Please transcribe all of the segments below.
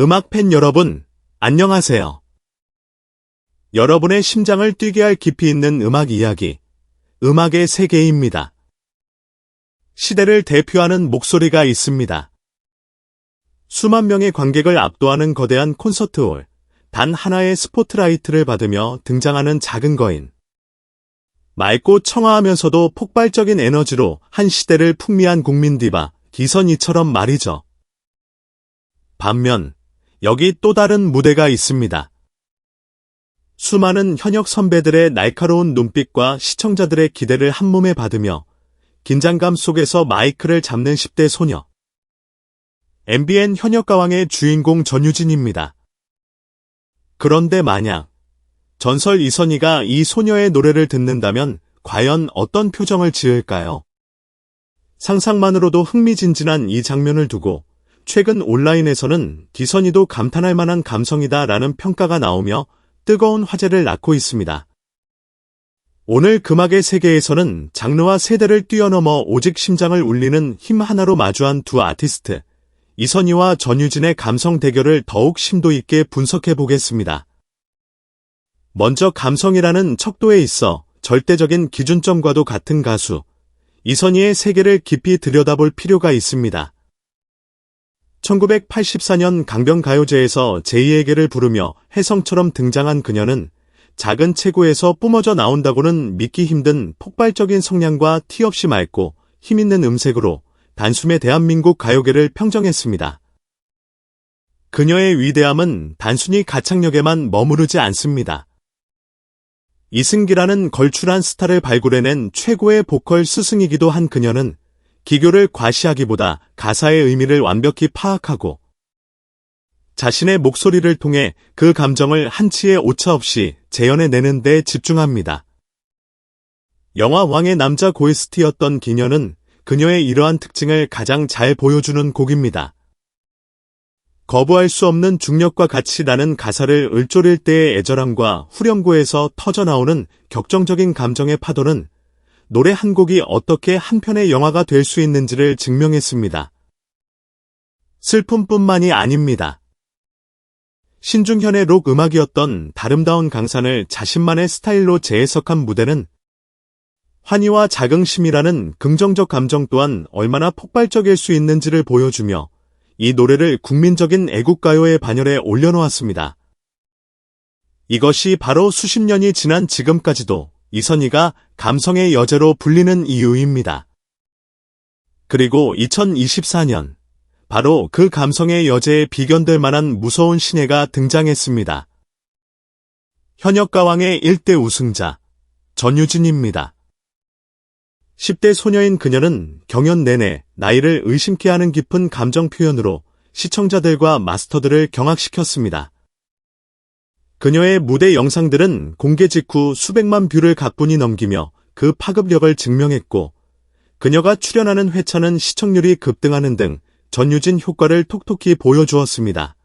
음악 팬 여러분, 안녕하세요. 여러분의 심장을 뛰게 할 깊이 있는 음악 이야기, 음악의 세계입니다. 시대를 대표하는 목소리가 있습니다. 수만 명의 관객을 압도하는 거대한 콘서트홀, 단 하나의 스포트라이트를 받으며 등장하는 작은 거인. 맑고 청아하면서도 폭발적인 에너지로 한 시대를 풍미한 국민 디바, 기선이처럼 말이죠. 반면, 여기 또 다른 무대가 있습니다. 수많은 현역 선배들의 날카로운 눈빛과 시청자들의 기대를 한몸에 받으며 긴장감 속에서 마이크를 잡는 10대 소녀. MBN 현역가왕의 주인공 전유진입니다. 그런데 만약 전설 이선희가 이 소녀의 노래를 듣는다면 과연 어떤 표정을 지을까요? 상상만으로도 흥미진진한 이 장면을 두고 최근 온라인에서는 기선이도 감탄할 만한 감성이다 라는 평가가 나오며 뜨거운 화제를 낳고 있습니다. 오늘 금악의 세계에서는 장르와 세대를 뛰어넘어 오직 심장을 울리는 힘 하나로 마주한 두 아티스트, 이선희와 전유진의 감성 대결을 더욱 심도 있게 분석해 보겠습니다. 먼저 감성이라는 척도에 있어 절대적인 기준점과도 같은 가수, 이선희의 세계를 깊이 들여다볼 필요가 있습니다. 1984년 강변가요제에서 제2에게를 부르며 혜성처럼 등장한 그녀는 작은 체구에서 뿜어져 나온다고는 믿기 힘든 폭발적인 성량과 티 없이 맑고 힘있는 음색으로 단숨에 대한민국 가요계를 평정했습니다. 그녀의 위대함은 단순히 가창력에만 머무르지 않습니다. 이승기라는 걸출한 스타를 발굴해낸 최고의 보컬 스승이기도 한 그녀는 기교를 과시하기보다 가사의 의미를 완벽히 파악하고 자신의 목소리를 통해 그 감정을 한치의 오차 없이 재현해내는 데 집중합니다. 영화 왕의 남자 고에스티였던 기녀는 그녀의 이러한 특징을 가장 잘 보여주는 곡입니다. 거부할 수 없는 중력과 같이 나는 가사를 을조릴 때의 애절함과 후렴구에서 터져나오는 격정적인 감정의 파도는 노래 한 곡이 어떻게 한 편의 영화가 될 수 있는지를 증명했습니다. 슬픔뿐만이 아닙니다. 신중현의 록 음악이었던 다름다운 강산을 자신만의 스타일로 재해석한 무대는 환희와 자긍심이라는 긍정적 감정 또한 얼마나 폭발적일 수 있는지를 보여주며 이 노래를 국민적인 애국가요의 반열에 올려놓았습니다. 이것이 바로 수십 년이 지난 지금까지도 이선희가 감성의 여제로 불리는 이유입니다. 그리고 2024년, 바로 그 감성의 여제에 비견될 만한 무서운 신예가 등장했습니다. 현역 가왕의 1대 우승자, 전유진입니다. 10대 소녀인 그녀는 경연 내내 나이를 의심케 하는 깊은 감정 표현으로 시청자들과 마스터들을 경악시켰습니다. 그녀의 무대 영상들은 공개 직후 수백만 뷰를 가뿐히 넘기며 그 파급력을 증명했고, 그녀가 출연하는 회차는 시청률이 급등하는 등 전유진 효과를 톡톡히 보여주었습니다.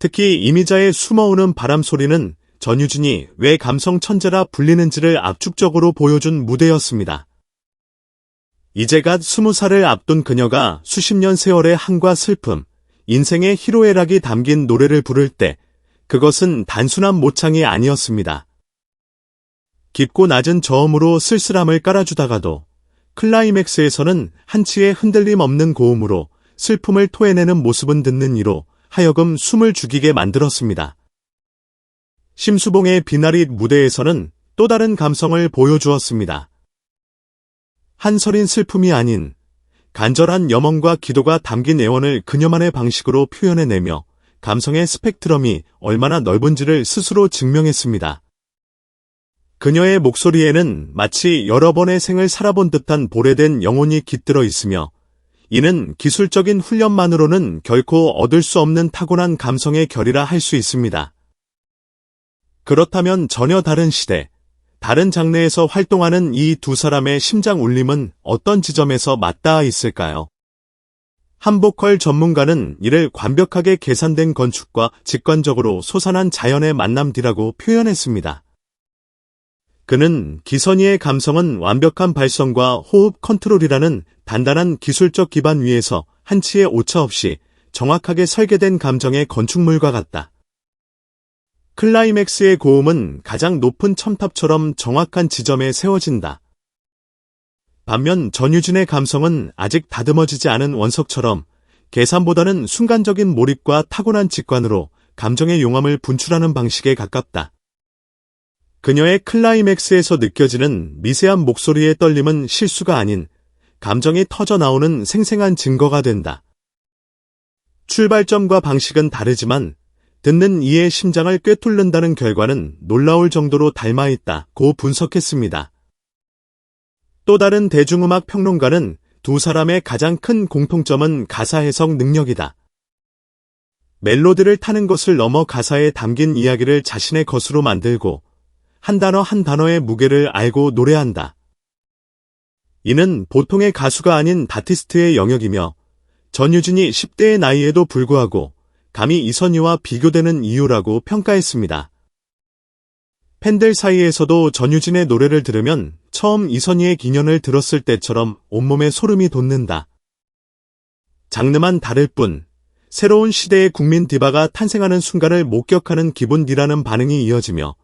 특히 이미자의 숨어오는 바람 소리는 전유진이 왜 감성 천재라 불리는지를 압축적으로 보여준 무대였습니다. 이제 갓 스무 살을 앞둔 그녀가 수십 년 세월의 한과 슬픔, 인생의 희로애락이 담긴 노래를 부를 때 그것은 단순한 모창이 아니었습니다. 깊고 낮은 저음으로 쓸쓸함을 깔아주다가도 클라이맥스에서는 한치의 흔들림 없는 고음으로 슬픔을 토해내는 모습은 듣는 이로 하여금 숨을 죽이게 만들었습니다. 심수봉의 비나리 무대에서는 또 다른 감성을 보여주었습니다. 한설인 슬픔이 아닌 간절한 염원과 기도가 담긴 애원을 그녀만의 방식으로 표현해내며 감성의 스펙트럼이 얼마나 넓은지를 스스로 증명했습니다. 그녀의 목소리에는 마치 여러 번의 생을 살아본 듯한 보래된 영혼이 깃들어 있으며 이는 기술적인 훈련만으로는 결코 얻을 수 없는 타고난 감성의 결이라 할 수 있습니다. 그렇다면 전혀 다른 시대, 다른 장르에서 활동하는 이 두 사람의 심장 울림은 어떤 지점에서 맞닿아 있을까요? 한보컬 전문가는 이를 완벽하게 계산된 건축과 직관적으로 솟아난 자연의 만남 뒤라고 표현했습니다. 그는 기선이의 감성은 완벽한 발성과 호흡 컨트롤이라는 단단한 기술적 기반 위에서 한치의 오차 없이 정확하게 설계된 감정의 건축물과 같다. 클라이맥스의 고음은 가장 높은 첨탑처럼 정확한 지점에 세워진다. 반면 전유진의 감성은 아직 다듬어지지 않은 원석처럼 계산보다는 순간적인 몰입과 타고난 직관으로 감정의 용암을 분출하는 방식에 가깝다. 그녀의 클라이맥스에서 느껴지는 미세한 목소리의 떨림은 실수가 아닌 감정이 터져 나오는 생생한 증거가 된다. 출발점과 방식은 다르지만 듣는 이의 심장을 꿰뚫는다는 결과는 놀라울 정도로 닮아 있다 고 분석했습니다. 또 다른 대중음악 평론가는 두 사람의 가장 큰 공통점은 가사 해석 능력이다. 멜로디를 타는 것을 넘어 가사에 담긴 이야기를 자신의 것으로 만들고 한 단어 한 단어의 무게를 알고 노래한다. 이는 보통의 가수가 아닌 다티스트의 영역이며 전유진이 10대의 나이에도 불구하고 감히 이선희와 비교되는 이유라고 평가했습니다. 팬들 사이에서도 전유진의 노래를 들으면 처음 이선희의 기년을 들었을 때처럼 온몸에 소름이 돋는다. 장르만 다를 뿐 새로운 시대의 국민 디바가 탄생하는 순간을 목격하는 기분이라는 반응이 이어지며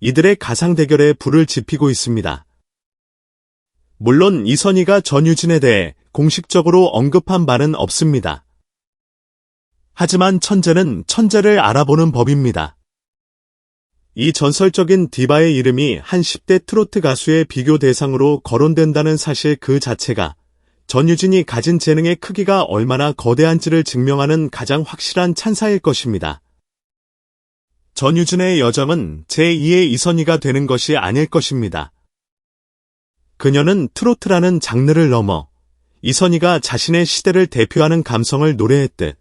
이들의 가상 대결에 불을 지피고 있습니다. 물론 이선희가 전유진에 대해 공식적으로 언급한 바는 없습니다. 하지만 천재는 천재를 알아보는 법입니다. 이 전설적인 디바의 이름이 한 10대 트로트 가수의 비교 대상으로 거론된다는 사실 그 자체가 전유진이 가진 재능의 크기가 얼마나 거대한지를 증명하는 가장 확실한 찬사일 것입니다. 전유진의 여정은 제2의 이선희가 되는 것이 아닐 것입니다. 그녀는 트로트라는 장르를 넘어 이선희가 자신의 시대를 대표하는 감성을 노래했듯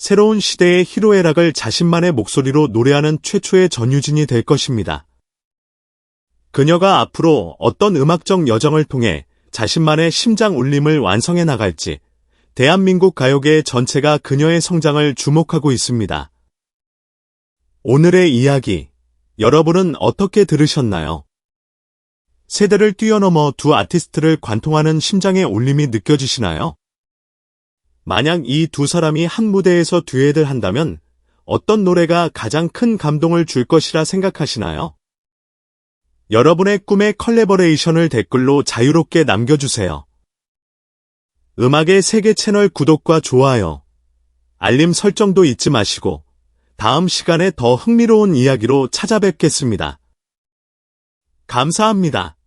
새로운 시대의 희로애락을 자신만의 목소리로 노래하는 최초의 전유진이 될 것입니다. 그녀가 앞으로 어떤 음악적 여정을 통해 자신만의 심장 울림을 완성해 나갈지 대한민국 가요계 전체가 그녀의 성장을 주목하고 있습니다. 오늘의 이야기, 여러분은 어떻게 들으셨나요? 세대를 뛰어넘어 두 아티스트를 관통하는 심장의 울림이 느껴지시나요? 만약 이 두 사람이 한 무대에서 듀엣을 한다면 어떤 노래가 가장 큰 감동을 줄 것이라 생각하시나요? 여러분의 꿈의 컬래버레이션을 댓글로 자유롭게 남겨주세요. 음악의 세계 채널 구독과 좋아요, 알림 설정도 잊지 마시고 다음 시간에 더 흥미로운 이야기로 찾아뵙겠습니다. 감사합니다.